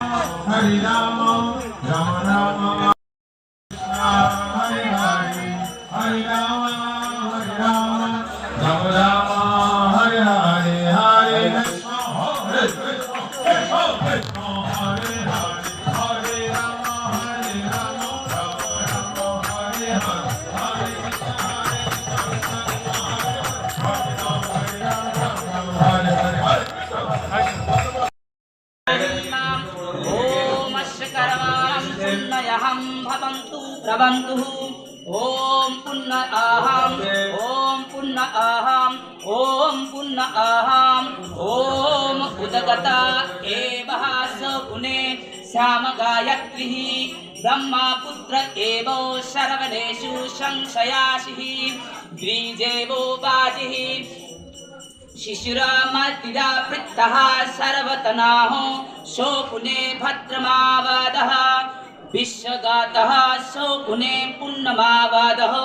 Hare Rama, Rama Rama, Hare Hare, Hare Rama, Hare Rama, Rama Rama, Hare Hare, Hare Krishna, Hare Krishna, Krishna Krishna, पुण्ययहं भवन्तु प्रवन्तु ॐ पुण्य आहम् ॐ पुण्य आहम् ॐ पुण्य उदगता एव सपुने श्यामगायत्रिः, ब्रह्मपुत्र एव शरवणेषु संशयाशिः, द्विजेवो बाजिः शिशुरामतिरा वृत्तः सर्वतनाः, शोकुने भद्रमावादः। विश्वगातः शोकुने पुण्यमावादः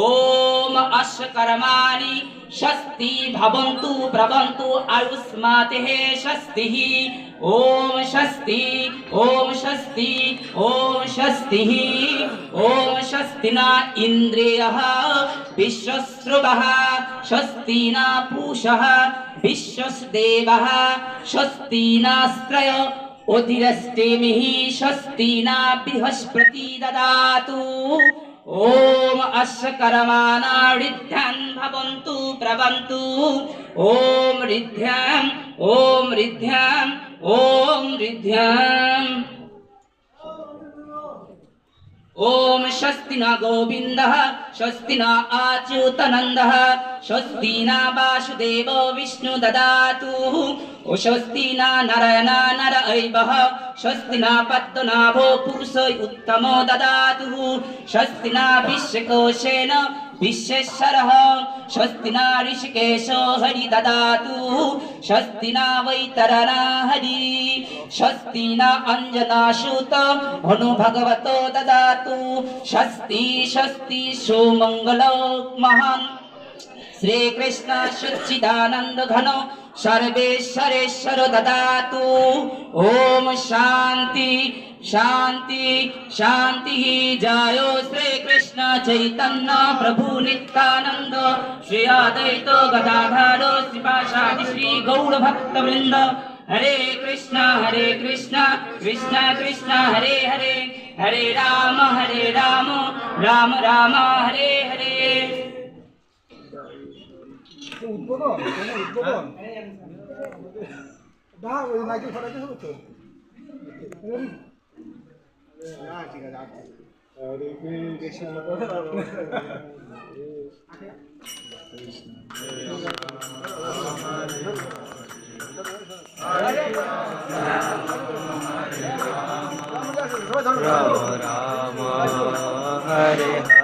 ॐ अश्वकर्माणि षष्टि भवन्तु प्रवन्तु आयुष्मातेः षष्टिः ॐ षष्टि ॐ षष्टि ॐ षष्टिः ॐ षष्टिना इन्द्रियः विश्वश्रुवः षष्टिना पूषः विश्वस्देवः षष्टिनास्त्रय অতিরস্তেমিহি স্বস্তি না বৃহস্পতি দদাতু। ওম অশ্বকরমানা ঋদ্ধান ভবন্তু প্রবন্তু। ওম ঋদ্ধ্যাম ওম ঋদ্ধ্যাম ওম ঋদ্ধ্যাম। ॐ स्वस्ति न गोविन्दः स्वस्ति न आच्युतनन्दः स्वस्ति न वासुदेव विष्णु ददातु ओ स्वस्ति न नरयण नर ऐवः स्वस्ति न पद्मनाभो पुरुष उत्तमो ददातु स्वस्ति न विश्वकोशेन विश्वेश्वरः स्वस्ति न ऋषिकेशो हरि ददातु स्वस्ति न वैतरणा हरि स्वस्ति न अञ्जनाशूत भनु भगवतो ददातु स्वस्ति स्वस्ति सुमङ्गलो महान् श्रीकृष्ण शुचिदानन्द घन, सर्वेश्वरेश्वर ददातु। ॐ शान्ति शान्ति, शान्तिः। जायो श्रीकृष्ण चैतन्य प्रभु नित्यानन्द। श्री अद्वैत गदाधर श्रीपाशादि श्री गौरभक्तवृन्द। हरे कृष्ण हरे कृष्ण कृष्ण कृष्ण, हरे हरे। हरे राम हरे राम राम राम, हरे हरे। উদ্বোধন কোনো উদ্বোধন না ওই নাকি ফটাতে হবে তো না ঠিক আছে আচ্ছা। হরে কৃষ্ণ রাম রাম হরে হরে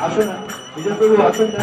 আসুন না বিজয় প্রভু আসুন না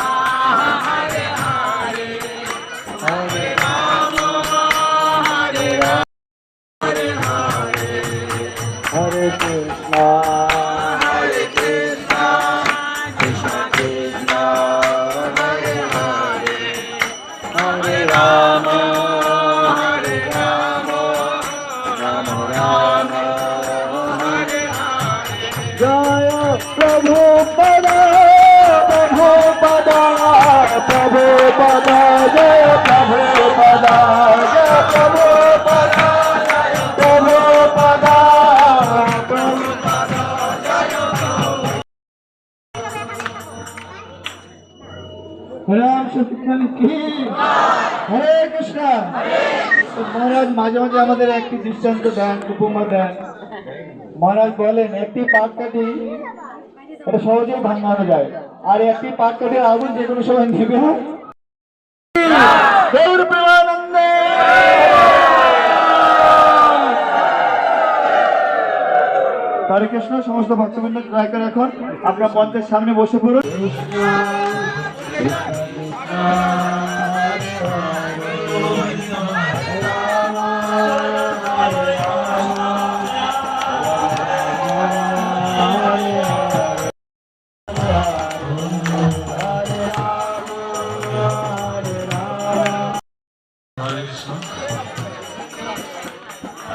জয় প্রভু পদ প্রভু পদ প্রভু পদ জয় প্রভু পদ জয় প্রভু পদ প্রভু পদ প্রভু রাম সত্যি কি হরে কৃষ্ণ তো মহারাজ মাঝে মাঝে আমাদের একটি দৃষ্টান্ত দেন উপমা দেন মহারাজ বলেন একটি পাট কাঠি এটা সহজেই ভাঙানো যায়। আর একটি পাট কাঠির আগুন যে কোনো সময় নেবে হরে কৃষ্ণ সমস্ত ভক্তবৃন্দ ট্রাই করে এখন আপনার মঞ্চের সামনে বসে পড়ুন।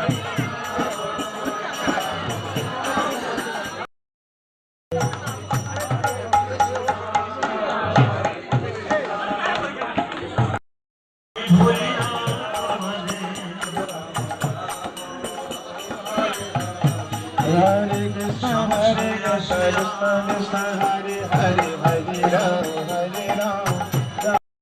Hare Krishna, Krishna Krishna, Hare Hare, Hare Ram, Hare Ram,